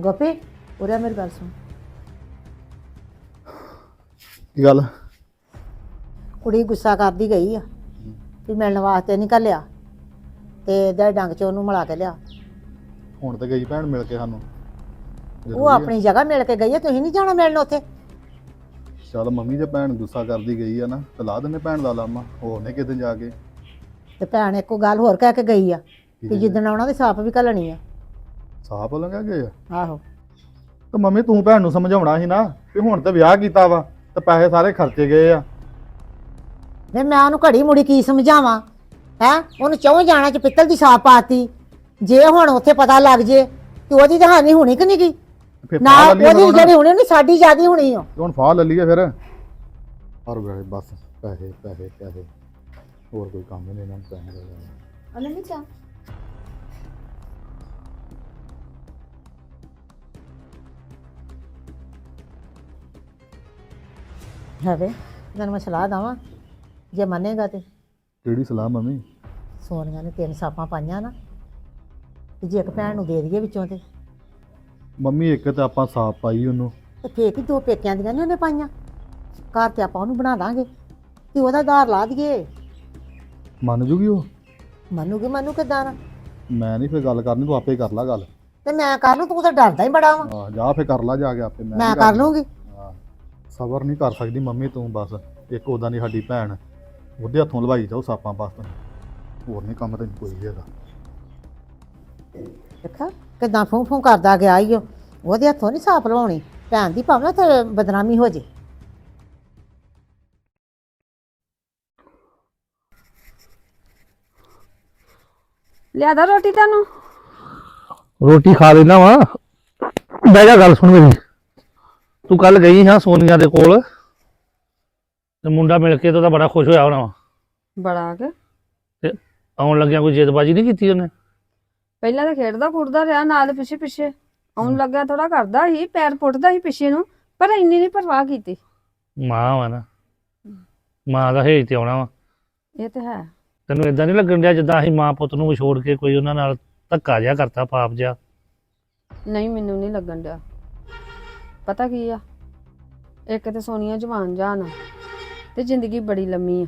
ਗੋਪੀ ਉਰੇ ਆ ਮੇਰੀ ਗੱਲ ਸੁਣ ਕੀ ਗੱਲ? ਕੁੜੀ ਗੁੱਸਾ ਕਰਦੀ ਗਈ ਆ। ਵੀ ਮਿਲਣ ਵਾਸਤੇ ਨਹੀਂ ਘੱਲਿਆ। ਤੇ ਦੇ ਡੰਗ ਚ ਉਹਨੂੰ ਮਿਲਾ ਕੇ ਲਿਆ। ਹੁਣ ਤੇ ਗਈ ਭੈਣ ਮਿਲ ਕੇ ਸਾਨੂੰ। ਉਹ ਜ਼ਰੂਰੀ ਆ। ਆਪਣੀ ਜਗ੍ਹਾ ਮਿਲ ਕੇ ਗਈ ਆ ਤੁਸੀਂ ਨਹੀਂ ਜਾਣਾ ਮਿਲਣ ਉੱਥੇ? ਚੱਲ ਮੰਮੀ ਜੇ ਭੈਣ ਗੁੱਸਾ ਕਰਦੀ ਗਈ ਆ ਨਾ ਤੇ ਲਾ ਦਿੰਨੇ ਭੈਣ ਦਾ ਲਾਮਾ ਹੋਰ ਨੇ ਕਿਤੇ ਜਾ ਕੇ। ਤੇ ਭੈਣ ਇੱਕੋ ਗੱਲ ਹੋਰ ਕਹਿ ਕੇ ਗਈ ਆ ਵੀ ਜਿੱਦਣ ਆਉਣਾ ਤੇ ਸਾਪ ਵੀ ਘੱਲਣੀ ਆ। ਸਾਹ ਲੰਗਾ ਗਏ ਆ? ਆਹੋ। ਤੇ ਮੰਮੀ ਤੂੰ ਭੈਣ ਨੂੰ ਸਮਝਾਉਣਾ ਸੀ ਨਾ ਵੀ ਹੁਣ ਤੇ ਵਿਆਹ ਕੀਤਾ ਵਾ ਤੇ ਪੈਸੇ ਸਾਰੇ ਖਰਚੇ ਗਏ ਆ। ਵੇ ਮੈਂ ਉਹਨੂੰ ਘੜੀ ਮੁੜੀ ਕੀ ਸਮਝਾਵਾਂ? ਹੈ? ਉਹਨੂੰ ਚੌਂ ਜਾਣਾ ਚ ਪਿੱਤਲ ਦੀ ਸਾਪ ਪਾਤੀ। ਜੇ ਹੁਣ ਉੱਥੇ ਪਤਾ ਲੱਗ ਜੇ ਤੇ ਉਹਦੀ ਤਾਂ ਹਾਨੀ ਹੋਣੀ ਕਿ ਨਹੀਂ ਗੀ? ਫਿਰ ਨਾ ਫਾਹ ਉਹਦੀ। ਜਿਹੜੀ ਹੋਣੀ ਉਹਨੇ ਸਾਡੀ ਜਿਆਦੀ ਹੋਣੀ ਆ। ਹੁਣ ਫਾਹ ਲੈ ਲਈਏ ਫਿਰ। ਹਰ ਵੇਲੇ ਬਸ ਪੈਸੇ ਪੈਸੇ ਪੈਸੇ। ਹੋਰ ਕੋਈ ਕੰਮ ਹੀ ਨਹੀਂ ਇਹਨਾਂ ਨੂੰ ਪੈਸੇ ਦੇ। ਨਹੀਂ ਚਾ ਹਵੇ ਤੈਨੂੰ ਮੈਂ ਸਲਾਹ ਦਵਾਂ ਜੇ ਮੰਨੇਗਾ ਤੇ। ਕਿਹੜੀ ਸਲਾਹ ਮੰਮੀ? ਸੋਨੀਆ ਨੇ ਤਿੰਨ ਸਾਪਾਂ ਪਾਈਆਂ ਨਾ ਤੇ ਜੇ ਇੱਕ ਭੈਣ ਨੂੰ ਦੇ ਦਈਏ ਵਿੱਚੋਂ ਤੇ। ਮੰਮੀ ਇੱਕ ਤੇ ਆਪਾਂ ਸਾਫ਼ ਪਾਈ ਉਹਨੂੰ। ਤੇ ਫੇਰ ਕੀ ਦੋ ਪੇਕਿਆਂ ਦੀਆਂ ਨਹੀਂ ਉਹਨੇ ਪਾਈਆਂ। ਘਰ ਤੇ ਆਪਾਂ ਉਹਨੂੰ ਬਣਾ ਦਾਂਗੇ। ਤੇ ਉਹਦਾ ਧਾਰ ਲਾ ਦਈਏ। ਮੰਨ ਜੂਗੀ ਉਹ? ਮੰਨੂਗੀ ਮੰਨੂ ਕਿਦਾਂ ਨਾ ਮੈਂ ਨਹੀਂ ਫਿਰ ਗੱਲ ਕਰਨੀ ਤੂੰ ਆਪੇ ਕਰ ਲੈ ਗੱਲ। ਤੇ ਮੈਂ ਕਰ ਲੂੰ ਤੂੰ ਤਾਂ ਡਰਦਾ ਹੀ ਬੜਾ ਵਾ। ਆ ਜਾ ਫੇ ਕਰ ਲਾ ਜਾ ਕੇ ਆਪੇ ਮੈਂ ਨੀ ਕਰ ਲੂੰਗੀ ਹਾਂ। ਸਬਰ ਨਹੀਂ ਕਰ ਸਕਦੀ ਮੰਮੀ ਤੂੰ ਬਸ। ਇੱਕ ਉਦਾਂ ਦੀ ਸਾਡੀ ਭੈਣ ਉਹਦੇ ਹੱਥੋਂ ਲਵਾਈ ਜਾਓ ਸਾਪਾਂ ਬਸ ਹੋਰ ਨਹੀਂ ਕੰਮ ਤੈਨੂੰ ਕੋਈ ਹੈਗਾ। ਦੇਖਾ ਕਿਦਾਂ ਫੂੰ ਫੂੰ ਕਰਦਾ ਗਿਆ ਈ ਓ। ਉਹਦੇ ਹੱਥੋਂ ਨਹੀਂ ਸਾਫ਼ ਲਵਾਉਣੀ। ਭੈਣ ਦੀ ਭਾਵਨਾ ਤੇ ਬਦਨਾਮੀ ਹੋ ਜੇ। ਲਿਆਦਾ ਰੋਟੀ ਤੁਹਾਨੂੰ ਰੋਟੀ ਖਾ ਲੈਣਾ ਵਾ। ਬਹਿ ਜਾ ਗੱਲ ਸੁਣ ਮੇਰੀ। ਤੂੰ ਕੱਲ ਗਈ ਹਾਂ ਸੋਨੀਆ ਦੇ ਕੋਲ। ਤੇ ਮੁੰਡਾ ਮਿਲ ਕੇ ਤਾਂ ਉਹਦਾ ਬੜਾ ਖੁਸ਼ ਹੋਇਆ ਹੋਣਾ ਵਾ। ਬੜਾ ਕੇ। ਤੇ ਆਉਣ ਲੱਗਿਆ ਕੋਈ ਜੇਦਬਾਜੀ ਨਹੀਂ ਕੀਤੀ ਉਹਨੇ? ਪਹਿਲਾਂ ਤਾਂ ਖੇਡਦਾ ਫੁੱਟਦਾ ਰਿਹਾ ਨਾਲ ਪਿੱਛੇ ਪਿੱਛੇ ਆਉਣ ਲੱਗਿਆ ਥੋੜਾ ਕਰਦਾ ਸੀ ਪੈਰ ਪੁੱਟਦਾ ਸੀ ਪਿੱਛੇ ਨੂੰ ਪਰ ਇੰਨੀ ਨਹੀਂ ਪਰਵਾਹ ਕੀਤੀ। ਮਾਂ ਵਾ ਨਾ। ਮਾਂ ਦਾ ਹੇਜ ਤੇ ਆਉਣਾ ਵਾ। ਇਹ ਤੇ ਹੈ। ਤੈਨੂੰ ਇਦਾਂ ਨਹੀਂ ਲੱਗਣ ਡਿਆ ਜਿੱਦਾਂ ਅਸੀਂ ਮਾਂ ਪੁੱਤ ਨੂੰ ਵਿਛੋੜ ਕੇ ਕੋਈ ਉਹਨਾਂ ਨਾਲ ਧੱਕਾ ਜਿਹਾ ਕਰਤਾ ਪਾਪ ਜਿਹਾ? ਨਹੀਂ ਮੈਨੂੰ ਨਹੀਂ ਲੱਗਣ ਡਿਆ। ਪਤਾ ਕੀ ਆ? ਇੱਕ ਤੇ ਸੋਨੀਆ ਜਵਾਨ ਜਾਨ ਆ ਤੇ ਜ਼ਿੰਦਗੀ ਬੜੀ ਲੰਮੀ ਆ।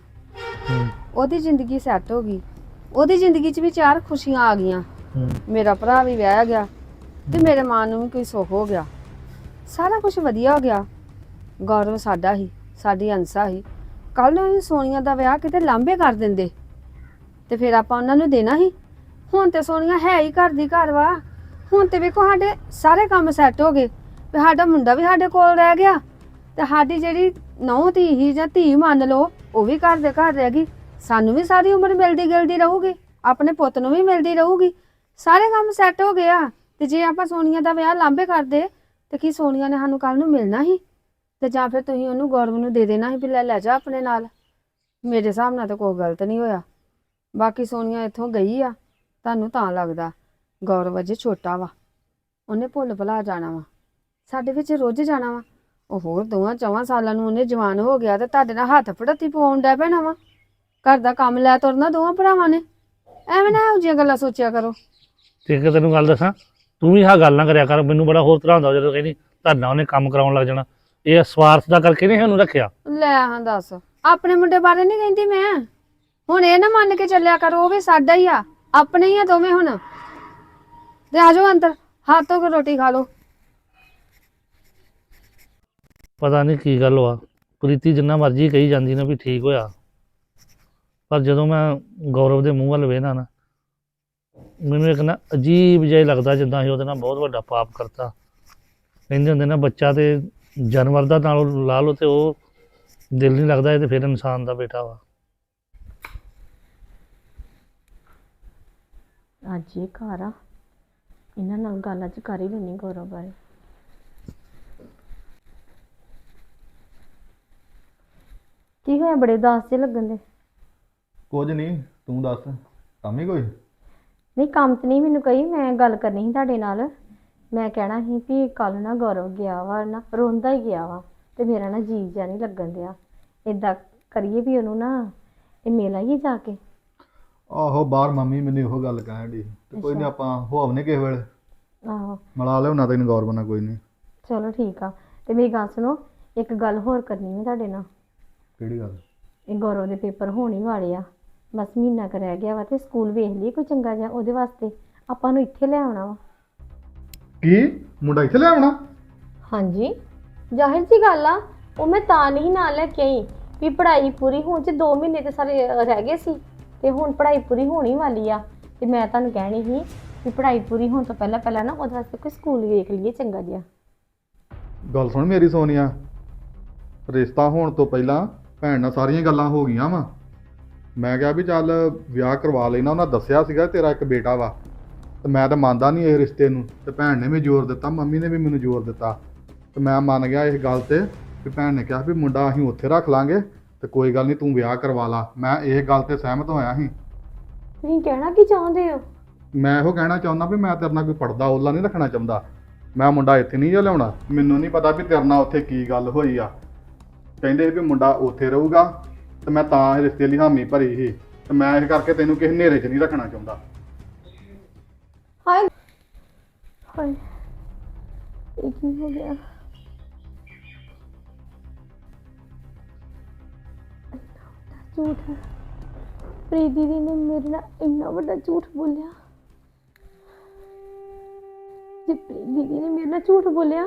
ਹੂੰ, ਉਹਦੀ ਜ਼ਿੰਦਗੀ ਸੈੱਟ ਹੋ ਗਈ। ਉਹਦੀ ਜ਼ਿੰਦਗੀ 'ਚ ਵੀ ਚਾਰ ਖੁਸ਼ੀਆਂ ਆ ਗਈਆਂ। ਹੂੰ, ਮੇਰਾ ਭਰਾ ਵੀ ਵਿਆਹ ਗਿਆ ਤੇ ਮੇਰੇ ਮਾਂ ਨੂੰ ਵੀ ਕੋਈ ਸੁੱਖ ਹੋ ਗਿਆ। ਸਾਰਾ ਕੁਝ ਵਧੀਆ ਹੋ ਗਿਆ। ਗੌਰਵ ਸਾਡਾ ਹੀ ਸਾਡੀ ਅੰਸਾ ਹੀ। ਕੱਲ ਨੂੰ ਅਸੀਂ ਸੋਨੀਆ ਦਾ ਵਿਆਹ ਕਿਤੇ ਲਾਂਬੇ ਕਰ ਦਿੰਦੇ। ਤੇ ਫਿਰ ਆਪਾਂ ਉਹਨਾਂ ਨੂੰ ਦੇਣਾ ਹੀ। ਹੁਣ ਤੇ ਸੋਨੀਆ ਹੈ ਹੀ ਘਰ ਦੀ ਘਰ ਵਾ। ਹੁਣ ਤੇ ਵੇਖੋ ਸਾਡੇ ਸਾਰੇ ਕੰਮ ਸੈੱਟ ਹੋ ਗਏ। ਵੀ ਸਾਡਾ ਮੁੰਡਾ ਵੀ ਸਾਡੇ ਕੋਲ ਰਹਿ ਗਿਆ। ਤੇ ਸਾਡੀ ਜਿਹੜੀ ਨੌ ਧੀ ਹੀ ਜਾਂ ਧੀ ਮੰਨ ਲਓ ਉਹ ਵੀ ਘਰ ਦੇ ਘਰ ਰਹਿ ਗਈ। ਸਾਨੂੰ ਵੀ ਸਾਰੀ ਉਮਰ ਮਿਲਦੀ ਗਿਲਦੀ ਰਹੂਗੀ। ਆਪਣੇ ਪੁੱਤ ਨੂੰ ਵੀ ਮਿਲਦੀ ਰਹੂਗੀ। ਸਾਰੇ ਕੰਮ ਸੈੱਟ ਹੋ ਗਿਆ ਤੇ ਜੇ ਆਪਾਂ ਸੋਨੀਆ ਦਾ ਵਿਆਹ ਲਾਂਭੇ ਕਰਦੇ ਤੇ ਕੀ ਸੋਨੀਆ ਨੇ ਸਾਨੂੰ ਕੱਲ ਨੂੰ ਮਿਲਣਾ ਸੀ? ਤੇ ਜਾਂ ਫਿਰ ਤੁਸੀਂ ਉਹਨੂੰ ਗੌਰਵ ਨੂੰ ਦੇ ਦੇਣਾ ਸੀ ਵੀ ਲੈ ਲੈ ਜਾ ਆਪਣੇ ਨਾਲ? ਮੇਰੇ ਹਿਸਾਬ ਨਾਲ ਤਾਂ ਕੋਈ ਗਲਤ ਨਹੀਂ ਹੋਇਆ। ਬਾਕੀ ਸੋਨੀਆ ਇੱਥੋਂ ਗਈ ਆ, ਤੁਹਾਨੂੰ ਤਾਂ ਲੱਗਦਾ ਗੌਰਵ ਅਜੇ ਛੋਟਾ ਵਾ। ਉਹਨੇ ਭੁੱਲ ਭੁਲਾ ਜਾਣਾ ਵਾ। ਸਾਡੇ ਵਿੱਚ ਰੁੱਝ ਜਾਣਾ ਵਾ। ਉਹ ਹੋਰ ਦੋਵਾਂ ਚੌਵਾਂ ਸਾਲਾਂ ਨੂੰ ਉਹਨੇ ਜਵਾਨ ਹੋ ਗਿਆ ਤੇ ਤੁਹਾਡੇ ਨਾਲ ਹੱਥ ਫੜਤੀ ਪਾਉਣ ਡੈ ਪੈਣਾ ਵਾ। ਘਰ ਦਾ ਕੰਮ ਲੈ ਤੁਰਨਾ ਦੋਵਾਂ ਭਰਾਵਾਂ ਨੇ। ਐਵੇਂ ਨਾ ਇਹੋ ਜਿਹੀਆਂ ਗੱਲਾਂ ਸੋਚਿਆ ਕਰੋ। ਤੇ ਇੱਕ ਤੈਨੂੰ ਗੱਲ ਦੱਸਾਂ ਤੂੰ ਵੀ ਆਹ ਗੱਲ ਨਾ ਕਰਿਆ ਕਰ ਮੈਨੂੰ ਬੜਾ ਹੋਰ ਤਰ੍ਹਾਂ ਹੁੰਦਾ ਜਦੋਂ ਕਹਿੰਦੀ ਧਰਨਾ ਉਹਨੇ ਕੰਮ ਕਰਾਉਣ ਲੱਗ ਜਾਣਾ। ਇਹ ਸਵਾਰਥ ਦਾ ਕਰਕੇ ਨਹੀਂ ਉਹਨੂੰ ਰੱਖਿਆ? ਲੈ ਹਾਂ ਦੱਸ ਆਪਣੇ ਮੁੰਡੇ ਬਾਰੇ ਨਹੀਂ ਕਹਿੰਦੀ ਮੈਂ। ਹੁਣ ਇਹ ਨਾ ਮੰਨ ਕੇ ਚੱਲਿਆ ਕਰੋ ਉਹ ਵੀ ਸਾਡਾ ਹੀ ਆ ਆਪਣੇ ਹੀ ਆ ਦੋਵੇਂ ਹੁਣ। ਤੇ ਆ ਜਾਓ ਅੰਦਰ ਹੱਥ ਕੇ ਰੋਟੀ ਖਾ ਲਓ। ਪਤਾ ਨਹੀਂ ਕੀ ਗੱਲ ਵਾ ਪ੍ਰੀਤੀ ਜਿੰਨਾ ਮਰਜ਼ੀ ਕਹੀ ਜਾਂਦੀ ਨਾ ਵੀ ਠੀਕ ਹੋਇਆ। ਪਰ ਜਦੋਂ ਮੈਂ ਗੌਰਵ ਦੇ ਮੂੰਹ ਵੱਲ ਵੇਖਦਾ ਨਾ ਮੈਨੂੰ ਇੱਕ ਨਾ ਅਜੀਬ ਜਿਹਾ ਹੀ ਲੱਗਦਾ ਜਿੱਦਾਂ ਅਸੀਂ ਉਹਦੇ ਨਾਲ ਬਹੁਤ ਵੱਡਾ ਪਾਪ ਕਰਤਾ। ਕਹਿੰਦੇ ਹੁੰਦੇ ਨਾ ਬੱਚਾ ਤੇ ਜਾਨਵਰ ਦਾ ਨਾਲੋਂ ਲਾ ਲਓ ਤੇ ਉਹ ਦਿਲ ਨਹੀਂ ਲੱਗਦਾ ਇਹ ਤੇ ਫਿਰ ਇਨਸਾਨ ਦਾ ਬੇਟਾ ਵਾ। ਅੱਜ ਇਹ ਘਰ ਆ। ਇਹਨਾਂ ਨਾਲ ਗੱਲ ਅੱਜ ਕਰ ਹੀ ਲੈਣੀ ਗੌਰਵ ਬਾਰੇ। ਕੀ ਹੋਇਆ ਬੜੇ ਉਦਾਸ ਜਿਹੇ ਲੱਗਣ ਦੇ? ਕੁਝ ਨਹੀਂ ਤੂੰ ਦੱਸ। ਕੰਮ ਹੀ ਕੋਈ? ਨਹੀਂ ਕੰਮ ਤੇ ਨਹੀਂ ਮੈਨੂੰ ਕਹੀ ਮੈਂ ਗੱਲ ਕਰਨੀ ਸੀ ਤੁਹਾਡੇ ਨਾਲ। ਮੈਂ ਕਹਿਣਾ ਸੀ ਵੀ ਕੱਲ ਨਾ ਗੌਰਵ ਗਿਆ ਵਾ ਨਾ ਰੋਂਦਾ ਹੀ ਗਿਆ ਵਾ ਤੇ ਮੇਰਾ ਨਾ ਜੀ ਜਾ ਨਹੀਂ ਲੱਗਣ ਦਿਆ। ਇਦਾਂ ਕਰੀਏ ਵੀ ਉਹਨੂੰ ਨਾ ਇਹ ਮੇਲਾ ਹੀ ਜਾ ਕੇ। ਆਹੋ ਬਾਹਰ ਮੰਮੀ ਮੈਨੂੰ ਉਹ ਗੱਲ ਕਹਿਣ ਦੀ ਤੇ ਕੋਈ ਨਹੀਂ ਆਪਾਂ ਹੋਵਨੇ ਕਿਸੇ ਵੇਲੇ। ਆਹੋ। ਮਿਲਾ ਲਿਆਉਣਾ ਤੈਨੂੰ ਗੌਰ ਬਣਾ ਕੋਈ ਨਹੀਂ ਚਲੋ ਠੀਕ ਆ। ਤੇ ਮੇਰੀ ਗੱਲ ਸੁਣੋ ਇੱਕ ਗੱਲ ਹੋਰ ਕਰਨੀ ਹੈ ਤੁਹਾਡੇ ਨਾਲ। ਕਿਹੜੀ ਗੱਲ? ਇਹ ਗੌਰਵ ਦੇ ਪੇਪਰ ਹੋਣ ਹੀ ਵਾਲੇ ਆ। ਬਸ ਮਹੀਨਾ ਕੁ ਰਹਿ ਗਿਆ ਵਾ ਤੇ ਸਕੂਲ ਵੇਖ ਲਈ ਕੋਈ ਚੰਗਾ ਜਿਹਾ ਉਹਦੇ ਵਾਸਤੇ। ਆਪਾਂ ਨੂੰ ਇੱਥੇ ਲੈ ਆਉਣਾ ਵਾ। ਕੀ? ਮੁੰਡਾ ਇੱਥੇ ਲਿਆਉਣਾ ਹਾਂਜੀ। ਜ਼ਾਹਿਰ ਜੀ ਗੱਲ ਆ ਉਹ ਮੈਂ ਤਾਂ ਨਹੀਂ ਨਾਲ ਲੈ ਕੇ ਆਈ ਵੀ ਪੜ੍ਹਾਈ ਪੂਰੀ ਹੋਣ ਚ 2 ਮਹੀਨੇ ਤੇ ਸਾਰੇ ਅਹ, ਰਹਿ ਗਏ ਸੀ ਤੇ ਹੁਣ ਪੜ੍ਹਾਈ ਪੂਰੀ ਹੋਣੀ ਵਾਲੀ ਆ। ਤੇ ਮੈਂ ਤੁਹਾਨੂੰ ਕਹਿਣੀ ਸੀ ਵੀ ਪੜ੍ਹਾਈ ਪੂਰੀ ਹੋਣ ਤੋਂ ਪਹਿਲਾਂ ਪਹਿਲਾਂ ਨਾ ਉਹਦੇ ਵਾਸਤੇ ਕੋਈ ਸਕੂਲ ਵੇਖ ਲਈਏ ਚੰਗਾ ਜਿਹਾ। ਗੱਲ ਸੁਣ ਮੇਰੀ ਸੋਨੀਆ। ਰਿਸ਼ਤਾ ਹੋਣ ਤੋਂ ਪਹਿਲਾਂ ਭੈਣ ਨਾਲ ਸਾਰੀਆਂ ਗੱਲਾਂ ਹੋ ਗਈਆਂ ਵਾ। ਮੈਂ ਕਿਹਾ ਵੀ ਚੱਲ ਵਿਆਹ ਕਰਵਾ ਲੈਣਾ ਉਹਨਾਂ ਦੱਸਿਆ ਸੀਗਾ ਤੇਰਾ ਇੱਕ ਬੇਟਾ ਵਾ। ਤੇ ਮੈਂ ਤਾਂ ਮੰਨਦਾ ਨਹੀਂ ਇਹ ਰਿਸ਼ਤੇ ਨੂੰ ਤੇ ਭੈਣ ਨੇ ਵੀ ਜ਼ੋਰ ਦਿੱਤਾ ਮੰਮੀ ਨੇ ਵੀ ਮੈਨੂੰ ਜ਼ੋਰ ਦਿੱਤਾ। ਤੇ ਮੈਂ ਮੰਨ ਗਿਆ ਇਸ ਗੱਲ ਤੇ ਵੀ ਭੈਣ ਨੇ ਕਿਹਾ ਵੀ ਮੁੰਡਾ ਅਸੀਂ ਉੱਥੇ ਰੱਖ ਲਾਂਗੇ ਤੇ ਕੋਈ ਗੱਲ ਨਹੀਂ ਤੂੰ ਵਿਆਹ ਕਰਵਾ ਲਾ। ਮੈਂ ਇਹ ਗੱਲ ਤੇ ਸਹਿਮਤ ਹੋਇਆ ਸੀ। ਤੁਸੀਂ ਕਹਿਣਾ ਕੀ ਚਾਹੁੰਦੇ ਹੋ? ਮੈਂ ਇਹੋ ਕਹਿਣਾ ਚਾਹੁੰਦਾ ਵੀ ਮੈਂ ਤੇਰੇ ਨਾਲ ਕੋਈ ਪੜਦਾ ਓਲਾ ਨਹੀਂ ਰੱਖਣਾ ਚਾਹੁੰਦਾ। ਮੈਂ ਮੁੰਡਾ ਇੱਥੇ ਨਹੀਂ ਜਾ ਲਿਆਉਣਾ। ਮੈਨੂੰ ਨਹੀਂ ਪਤਾ ਵੀ ਤੇਰੇ ਨਾਲ ਉੱਥੇ ਕੀ ਗੱਲ ਹੋਈ ਆ। ਕਹਿੰਦੇ ਵੀ ਮੁੰਡਾ ਉੱਥੇ ਰਹੂਗਾ ਤੇ ਮੈਂ ਤਾਂ ਇਹ ਰਿਸ਼ਤੇ ਲਈ ਹਾਮੀ ਭਰੀ ਸੀ ਤੇ ਮੈਂ ਇਸ ਕਰਕੇ ਤੈਨੂੰ ਕਿਸੇ ਹਨੇਰੇ 'ਚ ਨਹੀਂ ਰੱਖਣਾ ਚਾਹੁੰਦਾ। ਹਾਏ ਹਾਏ, ਇਹ ਕੀ ਹੋ ਗਿਆ? ਝੂਠ ਹੈ। ਪ੍ਰੀਤ ਦੀਦੀ ਨੇ ਮੇਰੇ ਨਾਲ ਇੰਨਾ ਵੱਡਾ ਝੂਠ ਬੋਲਿਆ। ਜੇ ਪ੍ਰੀਤ ਦੀਦੀ ਨੇ ਮੇਰੇ ਨਾਲ ਝੂਠ ਬੋਲਿਆ,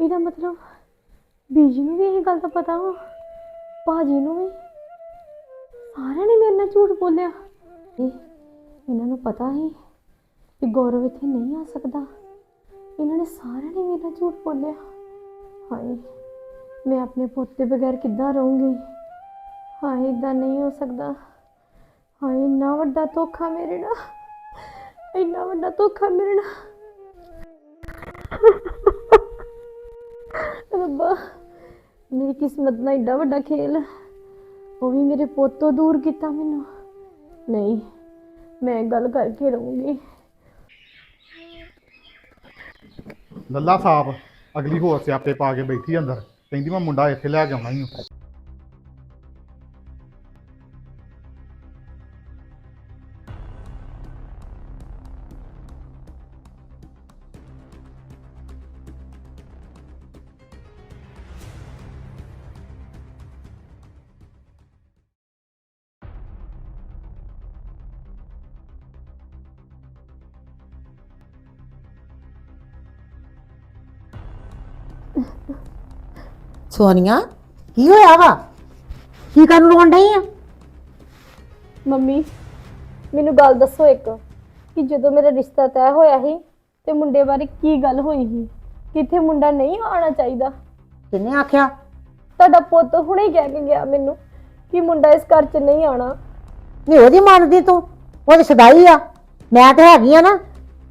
ਇਹਦਾ ਮਤਲਬ ਬੀਜੀ ਨੂੰ ਵੀ ਇਹ ਗੱਲ ਦਾ ਪਤਾ ਵਾ ਭਾਜੀ ਨੂੰ ਵੀ। ਸਾਰਿਆਂ ਨੇ ਮੇਰੇ ਨਾਲ ਝੂਠ ਬੋਲਿਆ। ਇਹ ਇਹਨਾਂ ਨੂੰ ਪਤਾ ਹੀ ਕਿ ਗੌਰਵ ਇੱਥੇ ਨਹੀਂ ਆ ਸਕਦਾ। ਇਹਨਾਂ ਨੇ ਸਾਰਿਆਂ ਨੇ ਮੇਰੇ ਨਾਲ ਝੂਠ ਬੋਲਿਆ। ਹਾਏ, ਮੈਂ ਆਪਣੇ ਪੁੱਤ ਦੇ ਬਗੈਰ ਕਿੱਦਾਂ ਰਹੂੰਗੀ? ਹਾਏ ਇਦਾਂ ਨਹੀਂ ਹੋ ਸਕਦਾ। ਹਾਏ, ਇੰਨਾ ਵੱਡਾ ਧੋਖਾ ਮੇਰੇ ਨਾਲ। ਇੰਨਾ ਵੱਡਾ ਧੋਖਾ ਮੇਰੇ ਨਾਲ। ਰੱਬਾ। ਮੇਰੀ ਕਿਸਮਤ ਨਾਲ ਏਡਾ ਵੱਡਾ ਖੇਲ। ਉਹ ਵੀ ਮੇਰੇ ਪੁੱਤ ਤੋਂ ਦੂਰ ਕੀਤਾ ਮੈਨੂੰ। ਨਹੀਂ, ਮੈਂ ਗੱਲ ਕਰਕੇ ਰਹੂੰਗੀ। ਲੱਲਾ ਸਾਹਿਬ, ਅਗਲੀ ਹੋਰ ਸਿਆਪੇ ਪਾ ਕੇ ਬੈਠੀ ਅੰਦਰ। ਕਹਿੰਦੀ ਮੈਂ ਮੁੰਡਾ ਇੱਥੇ ਲੈ ਕੇ ਆਉਣਾ ਹੀ ਸੋਨੀਆ ਕੀ ਹੋਇਆ ਵਾ? ਕੀ ਕਰਨ ਰੋਣ ਡਈ ਆ? ਮੰਮੀ ਮੈਨੂੰ ਗੱਲ ਦੱਸੋ ਇੱਕ ਕਿ ਜਦੋਂ ਮੇਰਾ ਰਿਸ਼ਤਾ ਤੈਅ ਹੋਇਆ ਸੀ ਤੇ ਮੁੰਡੇ ਬਾਰੇ ਕੀ ਗੱਲ ਹੋਈ ਸੀ? ਕਿੱਥੇ ਮੁੰਡਾ ਨਹੀਂ ਆਉਣਾ ਚਾਹੀਦਾ? ਕਿੰਨੇ ਆਖਿਆ? ਤੁਹਾਡਾ ਪੁੱਤ ਹੁਣੇ ਕਹਿ ਕੇ ਗਿਆ ਮੈਨੂੰ ਕਿ ਮੁੰਡਾ ਇਸ ਘਰ 'ਚ ਨਹੀਂ ਆਉਣਾ। ਨਹੀਂ ਉਹਦੀ ਮੰਨਦੀ ਤੂੰ? ਉਹਦੀ ਸਦਾਈ ਆ। ਮੈਂ ਤੇ ਹੈਗੀ ਆ ਨਾ।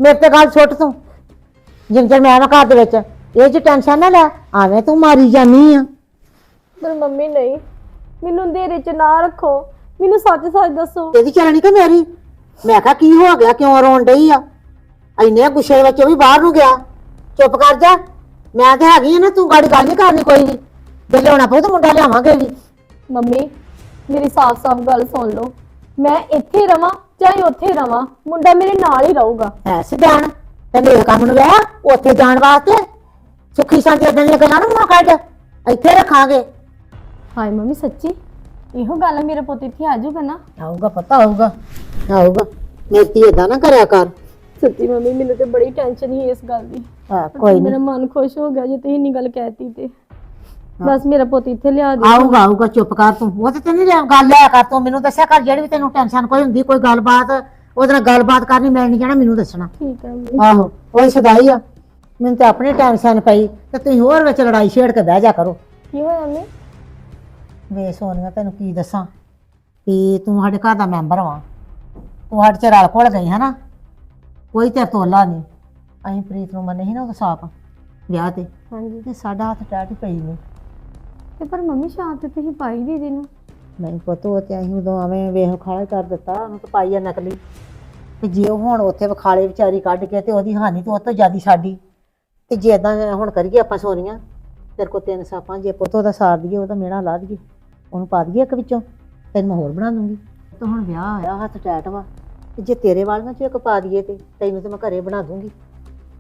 ਮੇਰੇ ਤੇ ਗੱਲ ਛੁੱਟ ਤੂੰ। ਜਿੰਨ ਚਿਰ ਮੈਂ ਨਾ ਘਰ ਦੇ ਵਿੱਚ। ਇਹ ਚ ਟੈਨਸ਼ਨ ਨਾ ਲੈ ਆਵੇਂ ਤੂੰ ਮਾਰੀ ਜਾਨੀ ਆ। ਪਰ ਮੰਮੀ ਨਹੀਂ ਮੈਨੂੰ ਅੰਧੇਰੇ 'ਚ ਨਾ ਰੱਖੋ। ਮੈਨੂੰ ਸੱਚ ਸੱਚ ਦੱਸੋ ਇਹਦੀ ਚੱਲਣੀ ਕਿ ਮੇਰੀ। ਮੈਂ ਕਿਹਾ ਕੀ ਹੋ ਗਿਆ ਕਿਉਂ ਰੋਣ ਡਈ ਆ? ਇੰਨੇ ਗੁੱਸੇ ਵਿੱਚ ਉਹ ਵੀ ਬਾਹਰ ਨੂੰ ਗਿਆ। ਚੁੱਪ ਕਰ ਜਾ। ਮੈਂ ਤੇ ਹੈਗੀ ਆ ਨਾ ਤੂੰ ਗਾੜੀ ਗੱਲ ਨਹੀਂ ਕਰਨੀ ਕੋਈ ਵੀ। ਜੇ ਲਿਆਉਣਾ ਪਊ ਤਾਂ ਮੁੰਡਾ ਲਿਆਵਾਂਗੇ ਵੀ। ਮੰਮੀ ਮੇਰੀ ਸਾਫ਼-ਸਾਫ਼ ਗੱਲ ਸੁਣ ਲਓ। ਮੈਂ ਇੱਥੇ ਰਵਾਂ ਚਾਹੇ ਉੱਥੇ ਰਵਾਂ? ਮੁੰਡਾ ਮੇਰੇ ਨਾਲ ਹੀ ਰਹੂਗਾ। ਐ ਸਿਧਾਣ ਤੇ ਮੇਰੇ ਕੰਮ ਨੂੰ ਗਿਆ ਉੱਥੇ ਜਾਣ ਵਾਸਤੇ। ਸੁੱਖੀ ਸਾਂਝੇ ਏਦਾਂ ਦੀਆਂ ਗੱਲਾਂ ਨੂੰ ਨਾ ਕੱਢ ਇੱਥੇ ਰੱਖਾਂਗੇ। ਹਾਏ ਮੰਮੀ ਸੱਚੀ? ਇਹੋ ਗੱਲ ਮੇਰੇ ਪੁੱਤ ਇੱਥੇ ਆ ਜਾਊਗਾ ਨਾ? ਆਊਗਾ ਪਤਾ ਆਊਗਾ। ਆਊਗਾ। ਮੇਰੀ ਏਦਾਂ ਨਾ ਕਰਿਆ ਕਰ। ਸੱਚੀ ਮੰਮੀ ਮੈਨੂੰ ਤੇ ਬੜੀ ਟੈਨਸ਼ਨ ਹੀ ਇਸ ਗੱਲ ਦੀ। ਹਾਂ, ਕੋਈ ਮੇਰਾ ਨਹੀਂ। ਮਨ ਖੁਸ਼ ਹੋ ਗਿਆ ਜੇ ਤੁਸੀਂ ਇੰਨੀ ਗੱਲ ਕਹਿਤੀ ਤੇ। ਬਸ ਮੇਰਾ ਪੁੱਤ ਇੱਥੇ ਲਿਆ ਦਿਓ ਆਊਗਾ ਆਊਗਾ ਚੁੱਪ ਕਰ ਤੂੰ। ਉਹ ਤੇ ਤੈਨੂੰ ਗੱਲ ਲਿਆ ਕਰ ਤੂੰ। ਮੈਨੂੰ ਦੱਸਿਆ ਕਰ ਜਿਹੜੀ ਵੀ ਤੈਨੂੰ ਟੈਨਸ਼ਨ ਕੋਈ ਹੁੰਦੀ ਕੋਈ ਗੱਲਬਾਤ। ਉਹਦੇ ਨਾਲ ਗੱਲਬਾਤ ਕਰਨੀ ਮੈਂ ਨਹੀਂ ਜਾਣਾ ਮੈਨੂੰ ਦੱਸਣਾ। ਠੀਕ ਹੈ ਮੰਮੀ। ਆਹੋ ਉਹ ਸਦਾਈ ਆ। ਮੈਨੂੰ ਤੇ ਆਪਣੀ ਟੈਨਸ਼ਨ ਪਈ ਤੇ ਤੁਸੀਂ ਹੋਰ ਵਿੱਚ ਲੜਾਈ ਛੇੜ ਕੇ ਬਹਿ ਜਾ ਕਰੋ। ਕੀ ਹੋਇਆ ਮੰਮੀ? ਵੇ ਸੋਨੀਆ ਤੈਨੂੰ ਕੀ ਦੱਸਾਂ? ਵੀ ਤੂੰ ਸਾਡੇ ਘਰ ਦਾ ਮੈਂਬਰ ਵਾਂ। ਤੂੰ ਸਾਡੇ ਚ ਰਲ ਘੁਲ ਗਈ ਹੈ ਨਾ ਕੋਈ ਤੇ ਤੋਲਾ ਨਹੀਂ। ਅਸੀਂ ਪ੍ਰੀਤ ਨੂੰ ਮੰਨੇ ਸੀ ਨਾ ਉਹ ਸਾਪ ਵਿਆਹ ਤੇ। ਹਾਂਜੀ। ਤੇ ਸਾਡਾ ਹੱਥ ਟਾਟ ਪਈ ਨਹੀਂ। ਤੇ ਪਰ ਮੰਮੀ ਸ਼ਾਮ ਤੇ ਤੁਸੀਂ ਪਾਈ ਦੀਦੀ ਨੂੰ। ਨਹੀਂ ਪੁੱਤ ਉਹ ਤੇ ਅਸੀਂ ਉਦੋਂ ਐਵੇਂ ਵੇਖ ਖਾਲਾ ਕਰ ਦਿੱਤਾ ਉਹਨੂੰ ਤਾਂ ਪਾਈ ਆ ਨਕਲੀ। ਤੇ ਜੇ ਉਹ ਹੁਣ ਉੱਥੇ ਵਿਖਾਲੇ ਵਿਚਾਰੀ ਕੱਢ ਕੇ ਤੇ ਉਹਦੀ ਹਾਨੀ ਤੋਂ ਉਹ ਤੋਂ ਜ਼ਿਆਦੀ ਸਾਡੀ। ਤੇ ਜੇ ਇਦਾਂ ਹੁਣ ਕਰੀਏ ਆਪਾਂ ਸੋਨੀਆਂ ਤੇਰੇ ਕੋ ਤਿੰਨ ਸਾਪਾਂ ਜੇ ਪੁੱਤ ਉਹਦਾ ਸਾਰ ਦਈਏ ਉਹਦਾ ਮੇਣਾ ਲਾ ਦਈਏ ਉਹਨੂੰ ਪਾ ਦਈਏ ਇੱਕ ਵਿੱਚੋਂ ਤੈਨੂੰ ਮੈਂ ਹੋਰ ਬਣਾ ਦੂੰਗੀ। ਤੇ ਹੁਣ ਵਿਆਹ ਆਇਆ ਹੱਥ ਟੈਟ ਵਾ ਤੇ ਜੇ ਤੇਰੇ ਵਾਲੀਆਂ ਚ ਇੱਕ ਪਾ ਦਈਏ ਤੇ ਤੈਨੂੰ ਤੇ ਮੈਂ ਘਰੇ ਬਣਾ ਦੂੰਗੀ।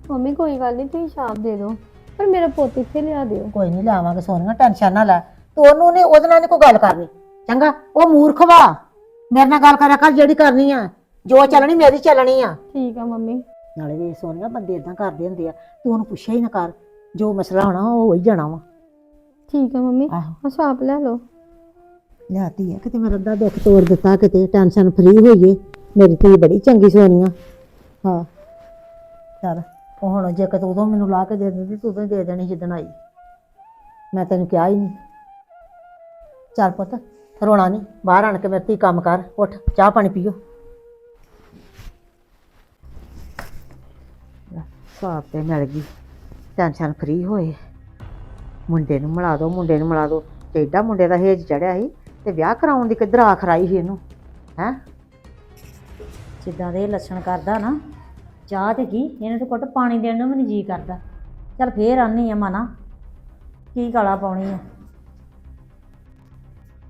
ਮੰਮੀ ਕੋਈ ਗੱਲ ਨਹੀਂ ਤੁਸੀਂ ਛਾਪ ਦੇ ਦਿਓ ਪਰ ਮੇਰਾ ਪੁੱਤ ਇੱਥੇ ਲਿਆ ਦਿਓ। ਕੋਈ ਨਹੀਂ ਲਾਵਾਂਗੇ ਸੋਨੀਆ ਟੈਨਸ਼ਨ ਨਾ ਲੈ। ਤੂੰ ਉਹਨੂੰ ਨੇ ਉਹਦੇ ਨਾਲ ਨੀ ਕੋਈ ਗੱਲ ਕਰਨੀ ਚੰਗਾ? ਉਹ ਮੂਰਖ ਵਾ। ਮੇਰੇ ਨਾਲ ਗੱਲ ਕਰਿਆ ਕਰ ਜਿਹੜੀ ਕਰਨੀ ਆ। ਜੋ ਚੱਲਣੀ ਮੇਰੀ ਚੱਲਣੀ ਆ। ਠੀਕ ਆ ਮੰਮੀ। ਨਾਲੇ ਵੀ ਸੋਨੀਆ ਬੰਦੇ ਇਦਾਂ ਕਰਦੇ ਹੁੰਦੇ ਆ। ਤੂੰ ਉਹਨੂੰ ਪੁੱਛਿਆ ਹੀ ਨਾ ਕਰ ਜੋ ਮਸਲਾ ਹੋਣਾ ਉਹ ਹੋ ਹੀ ਜਾਣਾ ਵਾ। ਠੀਕ ਆ ਮੰਮੀ ਆਹੋ। ਆ ਛਾਪ ਲੈ ਲਓ। ਲਿਆਤੀ ਆ ਕਿਤੇ ਮੇਰਾ ਅੱਧਾ ਦੁੱਖ ਤੋੜ ਦਿੱਤਾ ਕਿਤੇ ਟੈਨਸ਼ਨ ਫਰੀ ਹੋਈਏ ਮੇਰੀ ਧੀ ਬੜੀ ਚੰਗੀ ਸੋਨੀਆ। ਹਾਂ। ਚੱਲ ਉਹ ਹੁਣ ਜੇ ਕਿਤੇ ਉਦੋਂ ਮੈਨੂੰ ਲਾ ਕੇ ਦੇ ਦਿੰਦੀ ਤੂੰ ਉਦੋਂ ਹੀ ਦੇ ਦੇਣੀ ਜਿੱਦਣ ਆਈ ਮੈਂ ਤੈਨੂੰ ਕਿਹਾ ਹੀ ਨਹੀਂ। ਚੱਲ ਪੁੱਤ ਰੋਣਾ ਨਹੀਂ ਬਾਹਰ ਆਣ ਕੇ ਮੇਰੀ ਧੀ ਕੰਮ ਕਰ ਉੱਠ ਚਾਹ ਪਾਣੀ ਪੀਓ। ਸਾਪ ਤੇ ਮਿਲ ਗਈ। ਟੈਨਸ਼ਨ ਫਰੀ ਹੋਏ। ਮੁੰਡੇ ਨੂੰ ਮਿਲਾ ਦੋ ਮੁੰਡੇ ਨੂੰ ਮਿਲਾ ਦੋ। ਤੇ ਏਡਾ ਮੁੰਡੇ ਦਾ ਹੇਜ ਚੜਿਆ ਸੀ ਤੇ ਵਿਆਹ ਕਰਾਉਣ ਦੀ ਕਿੱਧਰ ਆ ਖਰਾਈ ਸੀ ਇਹਨੂੰ ਹੈ? ਜਿੱਦਾਂ ਦੇ ਇਹ ਲੱਛਣ ਕਰਦਾ ਨਾ ਚਾਹ ਤੇ ਕੀ? ਇਹਨੇ ਤਾਂ ਕੁੱਟ ਪਾਣੀ ਦੇਣ ਨੂੰ ਵੀ ਨਹੀਂ ਜੀ ਕਰਦਾ। ਚੱਲ ਫੇਰ ਆਨੀ ਆ ਮਨਾ ਕੀ ਕਾਲਾ ਪਾਉਣੀ ਆ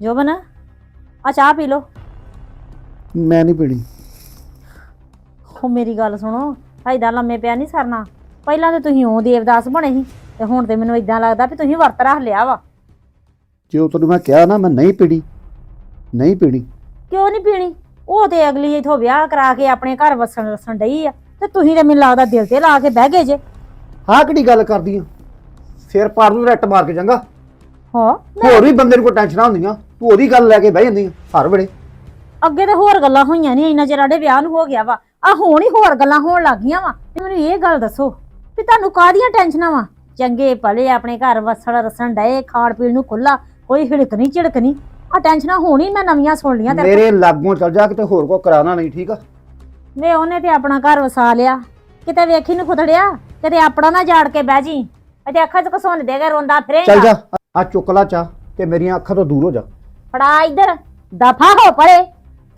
ਜੋਬਨ ਆ ਚਾਹ ਪੀ ਲੋ ਮੈਂ ਨਹੀਂ ਪੀਣੀ। ਉਹ ਮੇਰੀ ਗੱਲ ਸੁਣੋ। ਐਦਾਂ ਲੰਮੇ ਪਿਆ ਨਹੀਂ ਸਰਨਾ। ਪਹਿਲਾਂ ਤੇ ਤੁਸੀਂ ਉਹ ਦੇਵਦਾਸ ਬਣੇ ਸੀ ਤੇ ਹੁਣ ਤੇ ਮੈਨੂੰ ਇਦਾਂ ਲੱਗਦਾ ਵੀ ਤੁਸੀਂ ਵਰਤ ਰੱਖ ਲਿਆ ਵਾ। ਜੇ ਉਹ ਤੈਨੂੰ ਮੈਂ ਕਿਹਾ ਨਾ ਮੈਂ ਨਹੀਂ ਪੀਣੀ ਨਹੀਂ ਪੀਣੀ। ਕਿਉਂ ਨਹੀਂ ਪੀਣੀ? ਉਹ ਤੇ ਅਗਲੀ ਇਥੋਂ ਵਿਆਹ ਕਰਾ ਕੇ ਆਪਣੇ ਘਰ ਵਸਣ ਵਸਣ ਡਈ ਆ ਤੇ ਤੁਸੀਂ ਤੇ ਮੈਨੂੰ ਲੱਗਦਾ ਦਿਲ ਤੇ ਲਾ ਕੇ ਬਹਿ ਗਏ ਜੇ। ਆਹ ਕਿਹੜੀ ਗੱਲ ਕਰਦੀ ਆ? ਸਿਰ ਪਾਰ ਨੂੰ ਰੱਟ ਮਾਰ ਕੇ ਚੰਗਾ ਹਾਂ ਹੋਰ ਵੀ ਬੰਦੇ ਨੂੰ ਕੋਈ ਟੈਨਸ਼ਨਾਂ ਹੁੰਦੀਆਂ ਤੂੰ ਉਹਦੀ ਗੱਲ ਲੈ ਕੇ ਬਹਿ ਜਾਂਦੀ ਆ ਹਰ ਵੇਲੇ। ਅੱਗੇ ਤੇ ਹੋਰ ਗੱਲਾਂ ਹੋਈਆਂ ਨਹੀਂ ਇੰਨਾ ਚਿਰ ਸਾਡੇ ਵਿਆਹ ਨੂੰ ਹੋ ਗਿਆ ਵਾ। ਆ ਹੁਣ ਹੀ ਹੋਰ ਗੱਲਾਂ ਹੋਣ ਲੱਗ ਗਈਆਂ ਵਾ। ਤੇ ਮੈਨੂੰ ਇਹ ਗੱਲ ਦੱਸੋ ਵੀ ਤੁਹਾਨੂੰ ਕਾਹਦੀਆਂ ਟੈਨਸ਼ਨਾਂ ਵਾ? ਚੰਗੇ ਭਲੇ ਆਪਣੇ ਘਰ ਵਸਣ ਰਸਣ ਡਏ ਖਾਣ ਪੀਣ ਨੂੰ ਖੁੱਲਾ ਕੋਈ ਹਿੜਕ ਨਹੀਂ ਝਿੜਕ ਨਹੀਂ ਆ ਟੈਨਸ਼ਨਾਂ ਹੋਣੀ ਮੈਂ ਨਵੀਆਂ ਸੁਣ ਲੀਆਂ ਤੇ ਮੇਰੇ ਲਾਗੋਂ ਚੱਲ ਜਾ ਕਿਤੇ ਹੋਰ ਕੋ ਕਰਾਣਾ ਨਹੀਂ ਠੀਕ ਆ? ਵੇ ਉਹਨੇ ਤੇ ਆਪਣਾ ਘਰ ਵਸਾ ਲਿਆ। ਕਿਤੇ ਵੇਖੀ ਨੂੰ ਖੁਦੜਿਆ? ਕਿਤੇ ਆਪਣਾ ਨਾ ਜਾੜ ਕੇ ਬਹਿ ਜੀ। ਅਜੇ ਅੱਖਾਂ 'ਚ ਕਸੁੰਨ ਦੇਗਾ ਰੋਂਦਾ ਚੱਲ ਫਿਰੇਗਾ ਜਾ ਆ ਚੁੱਕ ਲਾ ਚਾ ਤੇ ਮੇਰੀਆਂ ਅੱਖਾਂ ਤੋਂ ਦੂਰ ਹੋ ਜਾ। ਫੜਾ ਇੱਧਰ ਦਫਾ ਹੋ ਪਰੇ।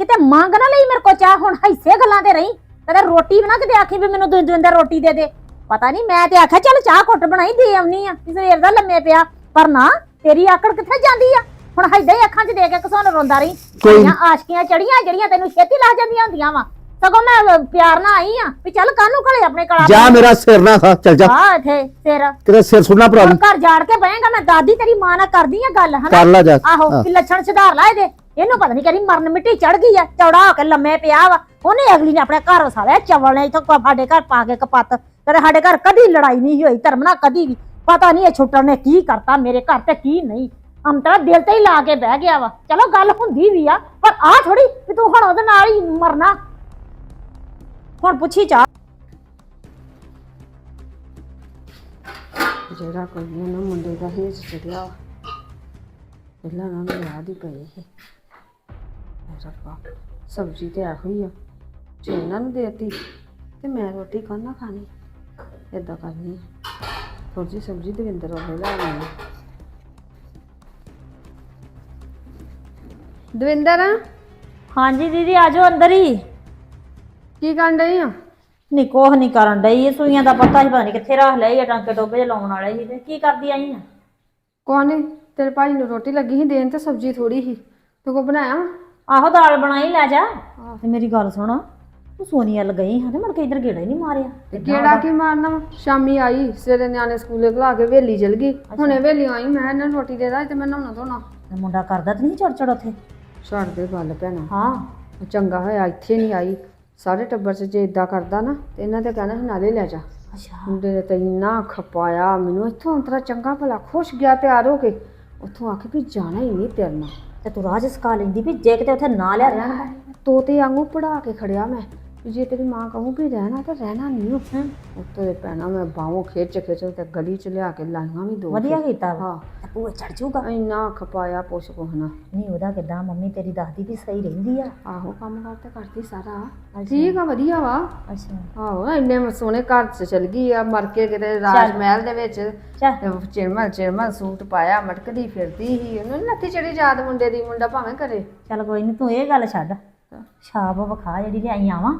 ਕਿਤੇ ਮੰਗ ਨਾ ਲਈ ਮੇਰੇ ਕੋ ਚਾਹ ਹੁਣ ਹਿੱਸੇ ਗੱਲਾਂ ਤੇ ਰਹੀ। ਕਦੇ ਰੋਟੀ ਬਣਾ ਕਿਤੇ ਆਖੀ ਵੀ ਮੈਨੂੰ ਦੁੰਦਾ ਰੋਟੀ ਦੇ ਦੇ। ਪਤਾ ਨਹੀਂ ਮੈਂ ਤੇ ਆਖਿਆ ਚੱਲ ਚਾਹ ਘੁੱਟ ਬਣਾਈ ਦੇ ਆਉਣੀ ਆ ਸਵੇਰ ਦਾ ਲੰਮੇ ਪਿਆ। ਪਰ ਨਾ ਤੇਰੀ ਆਕੜ ਕਿੱਥੇ ਜਾਂਦੀ ਆ? ਹੁਣ ਹਿੱਦਾਂ ਹੀ ਅੱਖਾਂ 'ਚ ਦੇ ਕੇ ਕਸੋਂ ਰੋਂਦਾ ਰਹੀ। ਕੋਈ- ਆਸ਼ਕੀਆਂ ਚੜੀਆਂ ਜਿਹੜੀਆਂ ਤੈਨੂੰ ਛੇਤੀ ਲਾ ਜਾਂਦੀਆਂ ਹੁੰਦੀਆਂ ਵਾ। ਸਗੋਂ ਮੈਂ ਪਿਆਰ ਨਾਲ ਆਈ ਆ ਵੀ ਚੱਲ ਕਾਹਨੂੰ ਘਲੇ ਆਪਣੇ ਕਲਾ ਜਾ ਮੇਰਾ ਸਿਰ ਨਾ ਖਾ ਚੱਲ ਜਾ। ਹਾਂ ਇੱਥੇ ਤੇਰਾ ਕਿਤੇ ਸਿਰ ਸੁਣਨਾ ਭਰਾ ਹੁਣ ਨੂੰ। ਘਰ ਜਾੜ ਕੇ ਬਹੇਗਾ ਮੈਂ ਦਾਦੀ ਤੇਰੀ ਮਾਂ ਨਾਲ ਕਰਦੀ ਆ ਗੱਲ ਹਨਾ? ਕਰ ਲਾ ਜਾ। ਆਹੋ ਹਾਂ। ਕਿ ਲੱਛਣ ਸੁਧਾਰ ਲਾ ਇਹਦੇ। ਇਹਨੂੰ ਪਤਾ ਨਹੀਂ ਕਰੀ ਮਰਨ ਮਿੱਟੀ ਚੜ ਗਈ ਆ ਚੌੜਾ ਹੋ ਕੇ ਲੰਮੇ ਪਿਆ ਵਾ। ਉਹਨੇ ਅਗਲੀ ਨੇ ਆਪਣੇ ਘਰ ਵਸਾਲਿਆ ਚਵਲ ਨੇ ਇਥੋਂ ਸਾਡੇ ਘਰ ਪਾ ਕੇ ਕਪੱਤ ਕਦੇ ਸਾਡੇ ਘਰ ਕਦੀ ਲੜਾਈ ਨਹੀਂ ਹੋਈ ਧਰਮ ਨਾਲ ਕਦੀ ਵੀ। ਪਤਾ ਨਹੀਂ ਇਹ ਛੁੱਟਣ ਨੇ ਕੀ ਕਰਤਾ ਮੇਰੇ ਘਰ ਤੇ ਕੀ ਨਹੀਂ। ਅੰਤਰਾ ਦਿਲ ਤੇ ਹੀ ਲਾ ਕੇ ਬਹਿ ਗਿਆ ਵਾ। ਚਲੋ ਗੱਲ ਹੁੰਦੀ ਵੀ ਆ ਪਰ ਆ ਥੋੜੀ ਵੀ ਤੂੰ ਹੁਣ ਉਹਦੇ ਨਾਲ ਹੀ ਮਰਨਾ। ਹੁਣ ਪੁੱਛੀ ਚਾ ਜਿਹੜਾ ਕੋਈ ਨਾ ਮੁੰਡੇ ਦਾ ਹੇਜ ਚੜਿਆ ਪਹਿਲਾਂ ਨਾ ਮੈਂ ਯਾਦ ਹੀ ਪਈ ਸੀ। ਰੱਬਾ ਸਬਜ਼ੀ ਤੇ ਇਹੋ ਹੀ ਆ। ਜੇ ਇਹਨਾਂ ਨੂੰ ਦੇਤੀ ਤੇ ਮੈਂ ਰੋਟੀ ਕਾਹਨਾ ਖਾਣੀ? ਏਦਾਂ ਕਰਨੀ ਥੋੜੀ ਜਿਹੀ ਸਬਜ਼ੀ ਦਵਿੰਦਰ ਉਹ ਲੈ ਆਉਣੀ ਦਵਿੰਦਰ? ਹਾਂਜੀ ਦੀਦੀ ਆਜੋ ਅੰਦਰ ਹੀ। ਕੀ ਕਰਨ ਡਈ ਆ? ਨੀ ਕੋਹ ਨਹੀਂ ਕਰਨ ਡਈ ਇਹ ਸੂਈਆਂ ਦਾ ਪਤਾ ਹੀ ਪਤਾ ਨਹੀਂ ਕਿੱਥੇ ਰੱਖ ਲਿਆ ਇਹ ਟਾਂਕੇ ਟੋਬੇ ਜਿਹੇ ਲਾਉਣ ਵਾਲੇ ਸੀ ਤੇ ਕੀ ਕਰਦੀ ਆਈ ਆ? ਕੋਣ ਨੀ ਤੇਰੇ ਭਾਈ ਨੂੰ ਰੋਟੀ ਲੱਗੀ ਸੀ ਦੇਣ ਤੇ ਸਬਜ਼ੀ ਥੋੜੀ ਸੀ ਤੂੰ ਕੋ ਬਣਾਇਆ? ਆਹੋ ਦਾਲ ਬਣਾਈ ਲੈ ਜਾ। ਤੇ ਮੇਰੀ ਗੱਲ ਸੁਣ ਤੂੰ ਸੋਨੀਆ ਲਗਈ ਹਾਂ ਤੇ ਮੁੜ ਕੇ ਇਧਰ ਗੇੜਾ ਹੀ ਨਹੀਂ ਮਾਰਿਆ। ਤੇ ਕਿਹੜਾ ਕੀ ਮਾਰਨਾ ਵਾ? ਸ਼ਾਮੀ ਆਈ ਸਵੇਰੇ ਨਿਆਣੇ ਸਕੂਲੇ ਘਲਾ ਕੇ ਵੇਲੀ ਚਲ ਗਈ। ਹੁਣੇ ਵੇਲੀ ਆਈ ਮੈਂ ਇਹਨਾਂ ਨੂੰ ਰੋਟੀ ਦੇ ਦਾਂ ਤੇ ਮੈਂ ਨਹਾਉਣਾ ਧੋਣਾ। ਤੇ ਮੁੰਡਾ ਕਰਦਾ ਤੇ ਨਹੀਂ ਚੜ ਚੜ ਉੱਥੇ? ਛੱਡ ਦੇ ਗੱਲ ਭੈਣਾ। ਹਾਂ। ਚੰਗਾ ਹੋਇਆ ਇੱਥੇ ਨਹੀਂ ਆਈ। ਸਾਰੇ ਟੱਬਰ 'ਚ ਜੇ ਇਦਾਂ ਕਰਦਾ ਨਾ ਤੇ ਇਹਨਾਂ ਤੇ ਕਹਿਣਾ ਸੀ ਨਾਲੇ ਲੈ ਜਾ। ਅੱਛਾ। ਮੁੰਡੇ ਨੇ ਤਾਂ ਇੰਨਾ ਖਪਾਇਆ ਮੈਨੂੰ ਇੱਥੋਂ ਅੰਤਰਾ ਚੰਗਾ ਭਲਾ ਖੁਸ਼ ਗਿਆ ਤਿਆਰ ਹੋ ਕੇ। ਉੱਥੋਂ ਆਖੇ ਵੀ ਜਾਣਾ ਹੀ ਨਹੀਂ ਤੇਰੇ ਨਾਲ। ਤੇ ਤੂੰ ਰਾਜ ਸਕਾ ਲੈਂਦੀ ਵੀ ਜੇ ਕਿਤੇ ਉੱਥੇ ਨਾ ਲਿਆ ਰਹਿਣਾ ਤੋਤੇ ਵਾਂਗੂ ਪੜਾ ਕੇ ਖੜਿਆ ਮੈਂ। ਜੇ ਤੇਰੀ ਮਾਂ ਕਹੂੰ ਵੀ ਰਹਿਣਾ ਤਾਂ ਰਹਿਣਾ ਨਹੀਂ ਉੱਤੇ ਦੇ ਪੈਣਾ ਮੈਂ ਬਾਹੋਂ ਖਿੱਚ ਖਿੱਚ ਤੇ ਗਲੀ 'ਚ ਲਿਆ ਕੇ ਲਾਈਆਂ ਵੀ ਦੋ ਵਧੀਆ ਕੀਤਾ ਵਾ। ਹਾਂ। ਤੇ ਪੂਏ ਚੜ ਜਾਊਗਾ। ਇੰਨਾ ਖਪਾਇਆ ਪੁੱਛ ਕੋਹਣਾ ਨਹੀਂ ਉਹਦਾ ਕਿਦਾਂ? ਮੰਮੀ ਤੇਰੀ ਦੱਸਦੀ ਵੀ ਸਹੀ ਰਹਿੰਦੀ ਆ। ਆਹੋ ਕੰਮ ਕਾਰ ਤੇ ਕਰਦੀ ਸਾਰਾ। ਠੀਕ ਆ ਵਧੀਆ ਵਾ। ਅੱਛਾ। ਆਹੋ ਇੰਨੇ ਸੋਹਣੇ ਘਰ 'ਚ ਚਲ ਗਈ ਆ ਮਰ ਕੇ ਕਿਤੇ ਰਾਜ ਮਹਿਲ ਦੇ ਵਿੱਚ। ਚੱਲ। ਚਿਰਮਲ ਚਿਰਮਲ ਸੂਟ ਪਾਇਆ ਮਟਕਦੀ ਫਿਰਦੀ ਸੀ। ਉਹਨੂੰ ਨੀ ਨੱਥੀ ਚੜੀ ਯਾਦ ਮੁੰਡੇ ਦੀ ਮੁੰਡਾ ਭਾਵੇਂ ਕਰੇ। ਚੱਲ ਕੋਈ ਨਹੀਂ ਤੂੰ ਇਹ ਗੱਲ ਛੱਡ। ਛਾਪ ਵਿਖਾ ਜਿਹੜੀ ਲਿਆਈ ਆਵਾਂ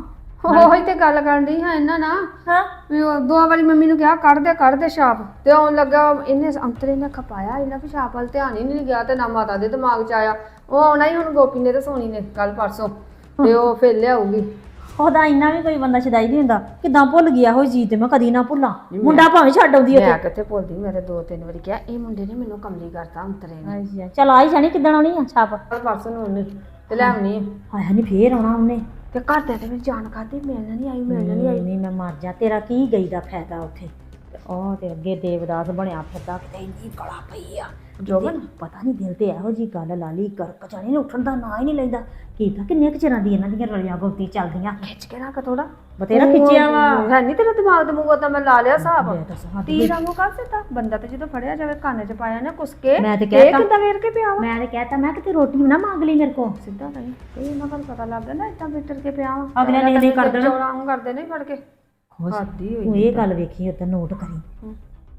ਉਹੀ ਤੇ ਗੱਲ ਕਰਨ ਦੀ ਹਾਂ ਇਹਨਾਂ ਨਾਲ। ਹਾਂ। ਵੀ ਉਹ ਦੋ ਵਾਰੀ ਮੰਮੀ ਨੂੰ ਕਿਹਾ ਕੱਢ ਦੇ ਕੱਢ ਦੇ ਛਾਪ। ਤੇ ਆਉਣ ਲੱਗਾ ਇਹਨੇ ਅੰਤਰੇ ਨੇ ਖਪਾਇਆ ਇਹਨਾਂ ਵੀ ਛਾਪ ਵੱਲ ਧਿਆਨ ਹੀ ਨਹੀਂ ਗਿਆ ਤੇ ਨਾ ਮਾਤਾ ਦੇ ਦਿਮਾਗ 'ਚ ਆਇਆ। ਉਹ ਆਉਣਾ ਹੀ ਹੁਣ ਗੋਪੀ ਨੇ ਤੇ ਸੋਣੀ ਨੇ ਕੱਲ ਪਰਸੋਂ। ਤੇ ਉਹ ਫੇਰ ਲਿਆਊਗੀ। ਉਹਦਾ ਇੰਨਾ ਵੀ ਕੋਈ ਬੰਦਾ ਛਦਾਈ ਨਹੀਂ ਹੁੰਦਾ। ਕਿਦਾਂ ਭੁੱਲ ਗਿਆ ਹੋਈ ਚੀਜ਼ ਤੇ ਮੈਂ ਕਦੀ ਨਾ ਭੁੱਲਾਂ। ਮੁੰਡਾ ਭਾਵੇਂ ਛੱਡ ਆਉਂਦੀ ਮੈਂ ਉੱਥੇ ਕਿੱਥੇ ਭੁੱਲਦੀ ਮੈਂ ਤੇ ਦੋ ਤਿੰਨ ਵਾਰੀ ਕਿਹਾ ਇਹ ਮੁੰਡੇ ਨੇ ਮੈਨੂੰ ਕਮਲੀ ਕਰਤਾ ਅੰਤਰੇ ਨੇ। ਅੱਛਾ ਚਲ ਆਈ ਜਾਣੀ ਕਿੱਦਣ ਆਉਣੀ ਆ ਛਾਪ? ਪਰਸੋਂ ਨੂੰ ਉਹਨੇ। ਤੇ ਲੈ ਆਉਣੀ ਆ। ਹਾਏ ਨਹੀਂ ਫੇਰ ਆਉਣਾ ਉਹਨੇ। ਤੇ ਘਰ ਦੇ ਤੇ ਵੀ ਜਾਣ ਖਾਦੀ ਮਿਲਣ ਨਹੀਂ ਆਈ ਮਿਲਣ ਨਹੀਂ ਆਈ। ਨਹੀਂ ਮੈਂ ਮਰ ਜਾ। ਤੇਰਾ ਕੀ ਗਈ ਦਾ ਫਾਇਦਾ ਉੱਥੇ? ਉਹ ਤੇ ਅੱਗੇ ਦੇਵਦਾਸ ਬਣਿਆ ਫਿਰਦਾ ਕਿਤੇ ਇੰਨੀ ਗਲਾ ਪਈ ਆ। ਜੋਬਨ ਪਤਾ ਨਹੀਂ ਦਿਲ ਤੇ ਇਹੋ ਜੀ ਗੱਲ ਲਾਲੀ ਕਰਕ ਜਾਣੀ ਨੇ ਉੱਠਣ ਦਾ ਨਾਂ ਹੀ ਨਹੀਂ ਲੈਂਦਾ। ਕੀ ਤਾਂ ਕਿੰਨੇ ਕੁ ਚਿਰਾਂ ਦੀ ਇਹਨਾਂ ਦੀਆਂ ਰਲੀਆਂ ਗੋਤੀ ਚੱਲਦੀਆਂ। ਖਿੱਚ ਕੇ ਰੱਖ ਥੋੜਾ ਬਤੇਰਾ ਖਿੱਚਿਆ ਵਾ। ਹੈ ਨਹੀਂ ਤੇਰਾ ਦਿਮਾਗ ਦਮੂਗ ਤਾਂ ਮੈਂ ਲਾ ਲਿਆ ਹਿਸਾਬ ਤਾਂ ਵਾਂਗੂ ਕਰ ਦਿੱਤਾ। ਬੰਦਾ ਤੇ ਜਦੋਂ ਫੜਿਆ ਜਾਵੇ ਕੰਨ 'ਚ ਪਾਇਆ ਨਾ ਕੁਸਕੇ ਮੈਂ ਤੇ ਕਹਿਤਾ ਕਿੱਦਾਂ ਵੇਰ ਕੇ ਪਿਆ ਵਾ? ਮੈਂ ਤੇ ਕਹਿਤਾ ਮੈਂ ਕਿਤੇ ਰੋਟੀ ਨਾ ਮੰਗ ਲਈ ਮੇਰੇ ਕੋ ਸਿੱਧਾ ਨਹੀਂ ਇਹ। ਇਹਨਾਂ ਨੂੰ ਪਤਾ ਲੱਗਦਾ ਨਾ ਇਦਾਂ ਬਿੱਟਰ ਕੇ ਪਿਆ ਵਾ। ਅਗਲੇ ਨੇ ਇਹ ਕਰ ਦੇਣਾ। ਚੌੜਾ ਵਾਂਗੂ ਕਰਦੇ ਨਹੀਂ ਫੜ ਕੇ। ਖਾਦੀ ਹੋਈ ਤੂੰ ਇਹ ਗੱਲ ਵੇਖੀ ਉਦੋਂ ਨੋਟ ਕਰੀ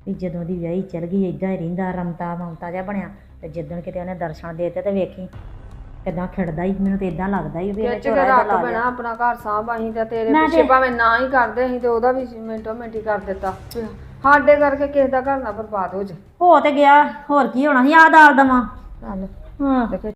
ਵੀ ਜਦੋਂ ਦੀ ਵਿਆਹੀ ਚਲ ਗਈ ਇਦਾਂ ਹੀ ਰਹਿੰਦਾ ਰਮਤਾ ਮਮਤਾ ਜਿਹਾ ਬਣਿਆ। ਤੇ ਜਿੱਦਣ ਕਿਤੇ ਉਹਨੇ ਦਰਸ਼ਨ ਦਿੱਤੇ ਤੇ ਵੇਖੀ ਕਿਦਾਂ ਖਿੜਦਾ ਹੀ ਮੈਨੂੰ ਤੇ ਇਦਾਂ ਲੱਗਦਾ ਹੀ ਵੀ ਇਹਨੇ ਕੇ ਝੋਲਾ ਬਣਾ ਆਪਣਾ ਘਰ ਸਾਂਭ ਅਸੀਂ ਤੇ ਤੇਰੇ ਮੈਂ ਪਿੱਛੇ ਤੇ- ਭਾਵੇਂ ਨਾ ਹੀ ਕਰਦੇ ਅਸੀਂ ਤੇ ਉਹਦਾ ਵੀ ਮਿੰਟੋ ਮਿੰਟੀ ਕਰ ਦਿੱਤਾ। ਸਾਡੇ ਕਰਕੇ ਕਿਸੇ ਦਾ ਘਰ ਨਾ ਬਰਬਾਦ ਹੋ ਜੇ ਹੋ ਤੇ ਗਿਆ ਹੋਰ ਕੀ ਹੋਣਾ ਸੀ ਆ ਦਾਲ ਦਵਾਂ। ਚੱਲ। ਹਾਂ।